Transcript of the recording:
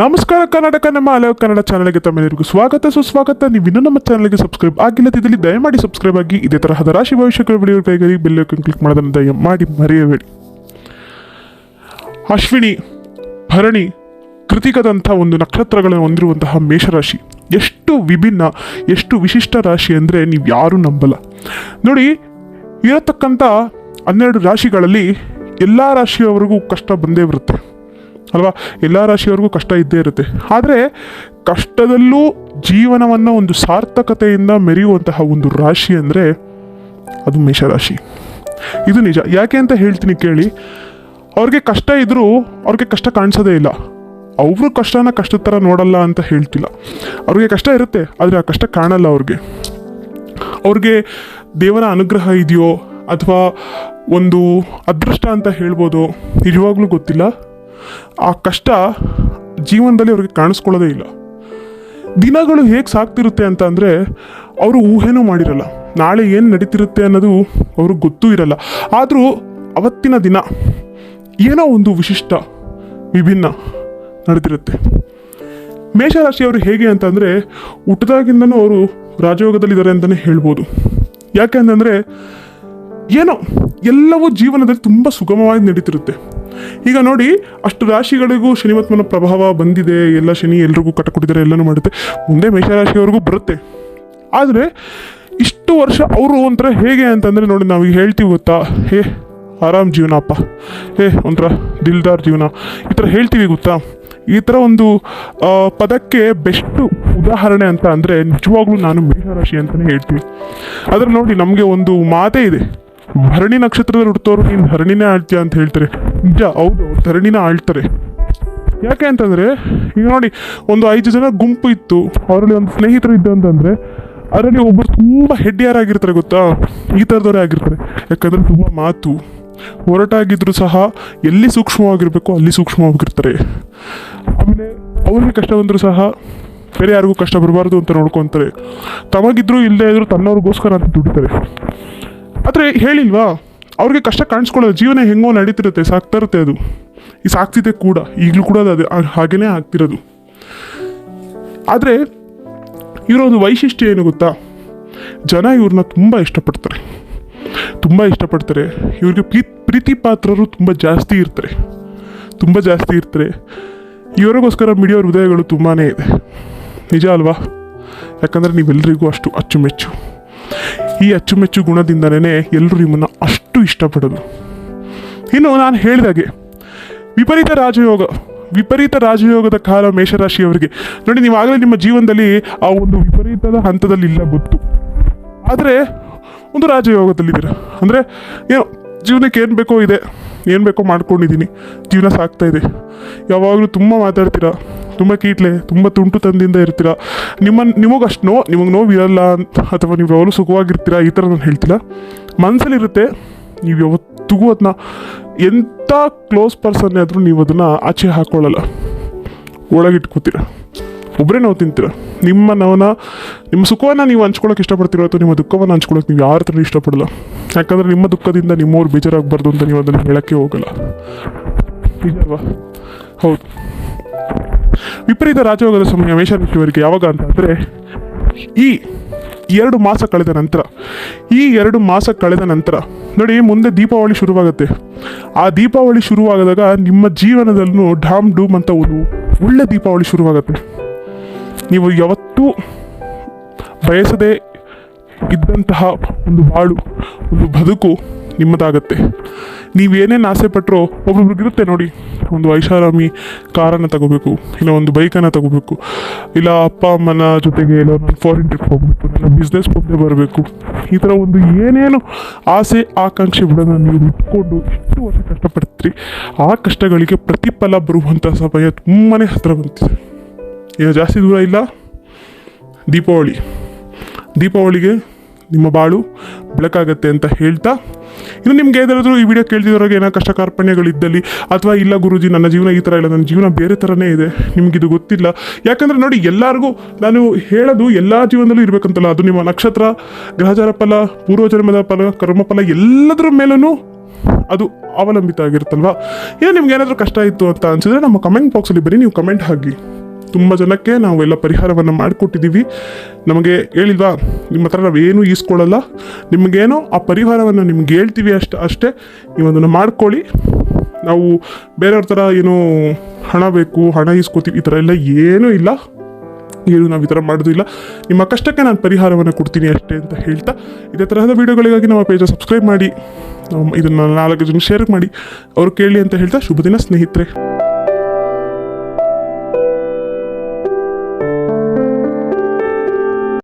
ನಮಸ್ಕಾರ ಕರ್ನಾಟಕ ನಮ್ಮ ಹಲೋ ಕನ್ನಡ ಚಾನಲ್ಗೆ ತಮ್ಮೆಲ್ಲರಿಗೂ ಸ್ವಾಗತ. ಸುಸ್ವಾಗತ ನೀವು ಇನ್ನೂ ನಮ್ಮ ಚಾನಲ್ಗೆ ಸಬ್ಸ್ಕ್ರೈಬ್ ಆಗಿಲ್ಲದಿದ್ದಲ್ಲಿ ದಯಮಾಡಿ ಸಬ್ಸ್ಕ್ರೈಬ್ ಆಗಿ. ಇದೇ ತರಹದ ರಾಶಿ ಭವಿಷ್ಯಗಳ ವಿಡಿಯೋಗಳಿಗೆ ಬೆಲ್ ಐಕಾನ್ ಕ್ಲಿಕ್ ಮಾಡೋದನ್ನು ದಯಮಾಡಿ ಮರೆಯಬೇಡಿ. ಅಶ್ವಿನಿ, ಭರಣಿ, ಕೃತಿಕದಂಥ ಒಂದು ನಕ್ಷತ್ರಗಳನ್ನು ಹೊಂದಿರುವಂತಹ ಮೇಷರಾಶಿ. ಎಷ್ಟು ವಿಭಿನ್ನ, ಎಷ್ಟು ವಿಶಿಷ್ಟ ರಾಶಿ ಅಂದರೆ ನೀವು ಯಾರೂ ನಂಬಲ್ಲ. ನೋಡಿ, ಇರತಕ್ಕಂಥ ಹನ್ನೆರಡು ರಾಶಿಗಳಲ್ಲಿ ಎಲ್ಲ ರಾಶಿಯವರೆಗೂ ಕಷ್ಟ ಬಂದೇ ಬರುತ್ತೆ. ಅಲ್ವಾ? ಎಲ್ಲ ರಾಶಿಯವರೆಗೂ ಕಷ್ಟ ಇದ್ದೇ ಇರುತ್ತೆ. ಆದರೆ ಕಷ್ಟದಲ್ಲೂ ಜೀವನವನ್ನು ಒಂದು ಸಾರ್ಥಕತೆಯಿಂದ ಮೆರೆಯುವಂತಹ ಒಂದು ರಾಶಿ ಅಂದರೆ ಅದು ಮೇಷರಾಶಿ. ಇದು ನಿಜ. ಯಾಕೆ ಅಂತ ಹೇಳ್ತೀನಿ ಕೇಳಿ. ಅವ್ರಿಗೆ ಕಷ್ಟ ಇದ್ದರೂ ಅವ್ರಿಗೆ ಕಷ್ಟ ಕಾಣಿಸೋದೇ ಇಲ್ಲ. ಅವರು ಕಷ್ಟನ ಕಷ್ಟದ ಥರ ನೋಡಲ್ಲ ಅಂತ ಹೇಳ್ತಿಲ್ಲ. ಅವ್ರಿಗೆ ಕಷ್ಟ ಇರುತ್ತೆ, ಆದರೆ ಆ ಕಷ್ಟ ಕಾಣಲ್ಲ ಅವ್ರಿಗೆ. ಅವ್ರಿಗೆ ದೇವರ ಅನುಗ್ರಹ ಇದೆಯೋ ಅಥವಾ ಒಂದು ಅದೃಷ್ಟ ಅಂತ ಹೇಳ್ಬೋದು ನಿಜವಾಗ್ಲೂ ಗೊತ್ತಿಲ್ಲ. ಆ ಕಷ್ಟ ಜೀವನದಲ್ಲಿ ಅವ್ರಿಗೆ ಕಾಣಿಸ್ಕೊಳ್ಳೋದೇ ಇಲ್ಲ. ದಿನಗಳು ಹೇಗೆ ಸಾಕ್ತಿರುತ್ತೆ ಅಂತ ಅಂದರೆ ಅವರು ಊಹೆನೂ ಮಾಡಿರಲ್ಲ. ನಾಳೆ ಏನು ನಡೀತಿರುತ್ತೆ ಅನ್ನೋದು ಅವ್ರಿಗೆ ಗೊತ್ತೂ ಇರಲ್ಲ. ಆದರೂ ಅವತ್ತಿನ ದಿನ ಏನೋ ಒಂದು ವಿಶಿಷ್ಟ, ವಿಭಿನ್ನ ನಡೆದಿರುತ್ತೆ ಮೇಷರಾಶಿಯವರು ಹೇಗೆ ಅಂತಂದರೆ ಹುಟ್ಟದಾಗಿಂದನೂ ಅವರು ರಾಜಯೋಗದಲ್ಲಿದ್ದಾರೆ ಅಂತಲೇ ಹೇಳ್ಬೋದು. ಯಾಕೆ ಅಂತಂದರೆ ಏನೋ ಎಲ್ಲವೂ ಜೀವನದಲ್ಲಿ ತುಂಬ ಸುಗಮವಾಗಿ ನಡೀತಿರುತ್ತೆ. ಈಗ ನೋಡಿ, ಅಷ್ಟು ರಾಶಿಗಳಿಗೂ ಶನಿವತ್ಮನ ಪ್ರಭಾವ ಬಂದಿದೆ. ಎಲ್ಲ ಶನಿ ಎಲ್ರಿಗೂ ಕಟ ಕೊಟ್ಟಿದ್ದಾರೆ, ಎಲ್ಲನೂ ಮಾಡುತ್ತೆ. ಮುಂದೆ ಮೇಷರಾಶಿಯವರೆಗೂ ಬರುತ್ತೆ. ಆದರೆ, ಇಷ್ಟು ವರ್ಷ ಅವರು ಒಂಥರ ಹೇಗೆ ಅಂತಂದರೆ ನೋಡಿ ನಾವು ಹೇಳ್ತೀವಿ ಗೊತ್ತಾ? ಹೇ, ಆರಾಮ್ ಜೀವನ ಅಪ್ಪ. ಹೇ, ಒಂಥರ ದಿಲ್ದಾರ್ ಜೀವನ. ಈ ಥರ ಹೇಳ್ತೀವಿ ಗೊತ್ತಾ? ಈ ಥರ ಒಂದು ಪದಕ್ಕೆ ಬೆಸ್ಟ್ ಉದಾಹರಣೆ ಅಂತ ಅಂದರೆ ನಿಜವಾಗ್ಲೂ ನಾನು ಮೇಷರಾಶಿ ಅಂತಲೇ ಹೇಳ್ತೀವಿ. ಆದರೆ ನೋಡಿ, ನಮಗೆ ಒಂದು ಮಾತೇ ಇದೆ. ಭರಣಿ ನಕ್ಷತ್ರದಲ್ಲಿ ಹುಡ್ತೋರು ನೀನು ಧರಣಿನೇ ಆಳ್ತೀಯ ಅಂತ ಹೇಳ್ತಾರೆ. ನಿಜ, ಹೌದು, ಅವ್ರು ಧರಣಿನ ಆಳ್ತಾರೆ. ಯಾಕೆ ಅಂತಂದರೆ, ಈಗ ನೋಡಿ, ಒಂದು ಐದು ಜನ ಗುಂಪು ಇತ್ತು. ಅವರಲ್ಲಿ ಒಂದು ಸ್ನೇಹಿತರು ಇದ್ದ ಅಂತಂದರೆ, ಅದರಲ್ಲಿ ಒಬ್ಬರು ತುಂಬ ಹೆಡ್ಡಿಯಾರಾಗಿರ್ತಾರೆ ಗೊತ್ತಾ? ಈ ಥರದವರೇ ಆಗಿರ್ತಾರೆ. ಯಾಕಂದರೆ ತುಂಬ ಮಾತು. ಹೊರಟಾಗಿದ್ರು ಸಹ ಎಲ್ಲಿ ಸೂಕ್ಷ್ಮವಾಗಿರಬೇಕು ಅಲ್ಲಿ ಸೂಕ್ಷ್ಮವಾಗಿರ್ತಾರೆ. ಆಮೇಲೆ ಅವ್ರಿಗೆ ಕಷ್ಟ ಬಂದರೂ ಸಹ ಬೇರೆ ಯಾರಿಗೂ ಕಷ್ಟ ಬರಬಾರ್ದು ಅಂತ ನೋಡ್ಕೊತಾರೆ. ತಮಗಿದ್ರು ಇಲ್ಲದೇ ಇದ್ದರೂ ತನ್ನವ್ರಿಗೋಸ್ಕರ ಅಂತ ದುಡಿತಾರೆ. ಆದರೆ ಹೇಳಿಲ್ವಾ? ಅವ್ರಿಗೆ ಕಷ್ಟ ಕಾಣಿಸ್ಕೊಳ್ಳೋ ಜೀವನ ಹೆಂಗೋ ನಡೀತಿರುತ್ತೆ, ಸಾಕ್ತಾ ಇರುತ್ತೆ ಅದು. ಈ ಸಾಕ್ತಿದೆ ಕೂಡ, ಈಗಲೂ ಕೂಡ ಅದು ಹಾಗೇನೇ ಆಗ್ತಿರೋದು. ಆದರೆ, ಇವರ ಒಂದು ವೈಶಿಷ್ಟ್ಯ ಏನು ಗೊತ್ತಾ? ಜನ ಇವ್ರನ್ನ ತುಂಬ ಇಷ್ಟಪಡ್ತಾರೆ. ತುಂಬ ಇಷ್ಟಪಡ್ತಾರೆ. ಇವ್ರಿಗೆ ಪ್ರೀ ಪ್ರೀತಿ ಪಾತ್ರರು ತುಂಬ ಜಾಸ್ತಿ ಇರ್ತಾರೆ. ತುಂಬ ಜಾಸ್ತಿ ಇರ್ತಾರೆ. ಇವರಿಗೋಸ್ಕರ ಮಿಡಿಯೋ ಹೃದಯಗಳು ತುಂಬಾ ಇದೆ. ನಿಜ ಅಲ್ವಾ? ಯಾಕಂದರೆ ನೀವೆಲ್ಲರಿಗೂ ಅಷ್ಟು ಅಚ್ಚುಮೆಚ್ಚು. ಈ ಅಚ್ಚುಮೆಚ್ಚು ಗುಣದಿಂದಲೇ ಎಲ್ಲರೂ ನಿಮ್ಮನ್ನು ಅಷ್ಟು ಇಷ್ಟಪಡೋದು. ಇನ್ನು ನಾನು ಹೇಳಿದಾಗೆ ವಿಪರೀತ ರಾಜಯೋಗ, ವಿಪರೀತ ರಾಜಯೋಗದ ಕಾಲ ಮೇಷರಾಶಿಯವರಿಗೆ. ನೋಡಿ ನೀವು ಆಗಲೇ ನಿಮ್ಮ ಜೀವನದಲ್ಲಿ ಆ ಒಂದು ವಿಪರೀತದ ಹಂತದಲ್ಲಿ ಇಲ್ಲ ಗೊತ್ತು. ಆದರೆ, ಒಂದು ರಾಜಯೋಗದಲ್ಲಿದ್ದೀರ ಅಂದರೆ, ಏನೋ, ಜೀವನಕ್ಕೆ ಏನು ಬೇಕೋ ಇದೆ, ಏನು ಬೇಕೋ ಮಾಡ್ಕೊಂಡಿದ್ದೀನಿ, ಜೀವನ ಸಾಕ್ತಾ ಇದೆ. ಯಾವಾಗಲೂ ತುಂಬ ಮಾತಾಡ್ತೀರಾ ತುಂಬ ಕೀಟ್ಲೆ, ತುಂಬ ತುಂಟು ತಂದಿಂದ ಇರ್ತೀರ? ನಿಮ್ಮ, ನಿಮಗೆ ಅಷ್ಟು ನೋವು ನಿಮಗೆ ನೋವಿರಲ್ಲ ಅಂತ, ಅಥವಾ ನೀವು ಯಾವಾಗಲೂ ಸುಖವಾಗಿರ್ತೀರ? ಈ ಥರ ನಾನು ಹೇಳ್ತಿಲ್ಲ. ಮನಸ್ಸಲ್ಲಿರುತ್ತೆ ನೀವು ಯಾವತ್ತಿಗೂ ಅದನ್ನ ಎಂಥ ಕ್ಲೋಸ್ ಪರ್ಸನ್ನೇ ಆದರೂ ನೀವು ಅದನ್ನು ಆಚೆ ಹಾಕ್ಕೊಳ್ಳಲ್ಲ ಒಳಗಿಟ್ಕೋತೀರ. ಒಬ್ಬರೇ ನೋವು ತಿಂತೀರ. ನಿಮ್ಮ ನೋವನ್ನ ನಿಮ್ಮ ಸುಖವನ್ನು ನೀವು ಹಂಚ್ಕೊಳ್ಳೋಕೆ ಇಷ್ಟಪಡ್ತೀರೋ ಅಥವಾ ನಿಮ್ಮ ದುಃಖವನ್ನು ಹಂಚ್ಕೊಳ್ಳೋಕೆ ನೀವು ಯಾರ ಥರ ಇಷ್ಟಪಡಲ್ಲ? ಯಾಕಂದರೆ ನಿಮ್ಮ ದುಃಖದಿಂದ ನಿಮ್ಮವ್ರು ಬೇಜಾರಾಗಬಾರ್ದು ಅಂತ ನೀವು ಅದನ್ನು ಹೇಳೋಕ್ಕೆ ಹೋಗಲ್ಲ. ನಿಜವಾ ಹೌದು. ವಿಪರೀತ ರಾಜಯೋಗದ ಸಮಯ ಮೇಷರಾಶಿಯವರಿಗೆ ಯಾವಾಗ ಅಂತ ಅಂದರೆ, ಈ ಎರಡು ಮಾಸ ಕಳೆದ ನಂತರ, ಈ ಎರಡು ಮಾಸ ಕಳೆದ ನಂತರ, ನೋಡಿ ಮುಂದೆ ದೀಪಾವಳಿ ಶುರುವಾಗುತ್ತೆ. ಆ ದೀಪಾವಳಿ ಶುರುವಾಗದಾಗ ನಿಮ್ಮ ಜೀವನದಲ್ಲೂ ಡಾಮ್ ಡೂಮ್ ಅಂತ ಒಂದು ಒಳ್ಳೆ ದೀಪಾವಳಿ ಶುರುವಾಗುತ್ತೆ. ನೀವು ಯಾವತ್ತೂ ಬಯಸದೇ ಇದ್ದಂತಹ ಒಂದು ಬಾಳು, ಒಂದು ಬದುಕು ನಿಮ್ಮದಾಗತ್ತೆ. ನೀವೇನೇನು ಆಸೆ ಪಟ್ಟರೋ ಒಬ್ಬೊಬ್ರಿಗಿರುತ್ತೆ ನೋಡಿ. ಒಂದು ಐಷಾರಾಮಿ ಕಾರನ್ನು ತಗೋಬೇಕು, ಇಲ್ಲ ಒಂದು ಬೈಕನ್ನು ತಗೋಬೇಕು, ಇಲ್ಲ ಅಪ್ಪ, ಅಮ್ಮನ ಜೊತೆಗೆ ಇಲ್ಲ ನಾನು ಫಾರಿನ್ ಟ್ರಿಪ್ ಹೋಗಬೇಕು ನನ್ನ ಬಿಸ್ನೆಸ್ ಮುಂದೆ ಬರಬೇಕು. ಈ ಥರ ಒಂದು ಏನೇನು ಆಸೆ, ಆಕಾಂಕ್ಷೆ ಬಿಡ ನೀವು ಇಟ್ಕೊಂಡು ಎಷ್ಟು ವರ್ಷ ಕಷ್ಟಪಡ್ತೀರಿ. ಆ ಕಷ್ಟಗಳಿಗೆ ಪ್ರತಿಫಲ ಬರುವಂಥ ಸಮಯ ತುಂಬಾ ಹತ್ತಿರ ಬಂತಿದೆ ಈಗ ಜಾಸ್ತಿ ದೂರ ಇಲ್ಲ. ದೀಪಾವಳಿ. ದೀಪಾವಳಿಗೆ ನಿಮ್ಮ ಬಾಳು ಬೆಳಕಾಗತ್ತೆ ಅಂತ ಹೇಳ್ತಾ ಇನ್ನು ನಿಮ್ಗೆ ಏನಾದರೂ ಈ ವಿಡಿಯೋ ಕೇಳ್ತಿರೋರಿಗೆ ಏನೋ ಕಷ್ಟ ಕಾರ್ಪಣ್ಯಗಳಿದ್ದಲ್ಲಿ ಅಥವಾ ಇಲ್ಲ ಗುರುಜಿ, ನನ್ನ ಜೀವನ ಈ ಥರ ಇಲ್ಲ, ನನ್ನ ಜೀವನ ಬೇರೆ ಥರನೇ ಇದೆ ನಿಮ್ಗಿದು ಗೊತ್ತಿಲ್ಲ. ಯಾಕಂದರೆ ನೋಡಿ, ಎಲ್ಲರಿಗೂ ನಾನು ಹೇಳೋದು ಎಲ್ಲ ಜೀವನದಲ್ಲೂ ಇರಬೇಕಂತಲ್ಲ, ಅದು ನಿಮ್ಮ ನಕ್ಷತ್ರ, ಗ್ರಹಚಾರ ಫಲ, ಪೂರ್ವಜನ್ಮದ ಫಲ ಕರ್ಮಫಲ ಎಲ್ಲದರ ಮೇಲೂ ಅದು ಅವಲಂಬಿತ ಆಗಿರುತ್ತಲ್ವಾ? ಏನು ನಿಮ್ಗೆ ಏನಾದರೂ ಕಷ್ಟ ಇತ್ತು ಅಂತ ಅನ್ಸಿದ್ರೆ ನಮ್ಮ ಕಮೆಂಟ್ ಬಾಕ್ಸಲ್ಲಿ ಬರೀ ನೀವು ಕಮೆಂಟ್ ಹಾಕಿ. ತುಂಬ ಜನಕ್ಕೆ ನಾವು ಎಲ್ಲ ಪರಿಹಾರವನ್ನು ಮಾಡಿಕೊಟ್ಟಿದ್ದೀವಿ. ನಮಗೆ ಹೇಳಿಲ್ವಾ ನಿಮ್ಮ ಹತ್ರ ನಾವೇನು ಈಸ್ಕೊಳ್ಳಲ್ಲ. ನಿಮಗೇನೋ ಆ ಪರಿಹಾರವನ್ನು ನಿಮ್ಗೆ ಹೇಳ್ತೀವಿ ಅಷ್ಟು ಅಷ್ಟೇ. ನೀವು ಅದನ್ನು ಮಾಡ್ಕೊಳ್ಳಿ. ನಾವು ಬೇರೆಯವ್ರ ಥರ ಏನೋ ಹಣ ಬೇಕು, ಹಣ ಈಸ್ಕೊತೀವಿ, ಈ ಥರ ಎಲ್ಲ ಏನೂ ಇಲ್ಲ. ಏನು ನಾವು ಈ ಥರ ಮಾಡೋದು ಇಲ್ಲ. ನಿಮ್ಮ ಕಷ್ಟಕ್ಕೆ ನಾನು ಪರಿಹಾರವನ್ನು ಕೊಡ್ತೀನಿ ಅಷ್ಟೇ ಅಂತ ಹೇಳ್ತಾ, ಇದೇ ತರಹದ ವೀಡಿಯೋಗಳಿಗಾಗಿ ನಮ್ಮ ಪೇಜ ಸಬ್ಸ್ಕ್ರೈಬ್ ಮಾಡಿ ಇದನ್ನು ನಾಲ್ಕು ಜನ ಶೇರ್ ಮಾಡಿ, ಅವ್ರು ಕೇಳಿ ಅಂತ ಹೇಳ್ತಾ ಶುಭ ದಿನ ಸ್ನೇಹಿತರೆ.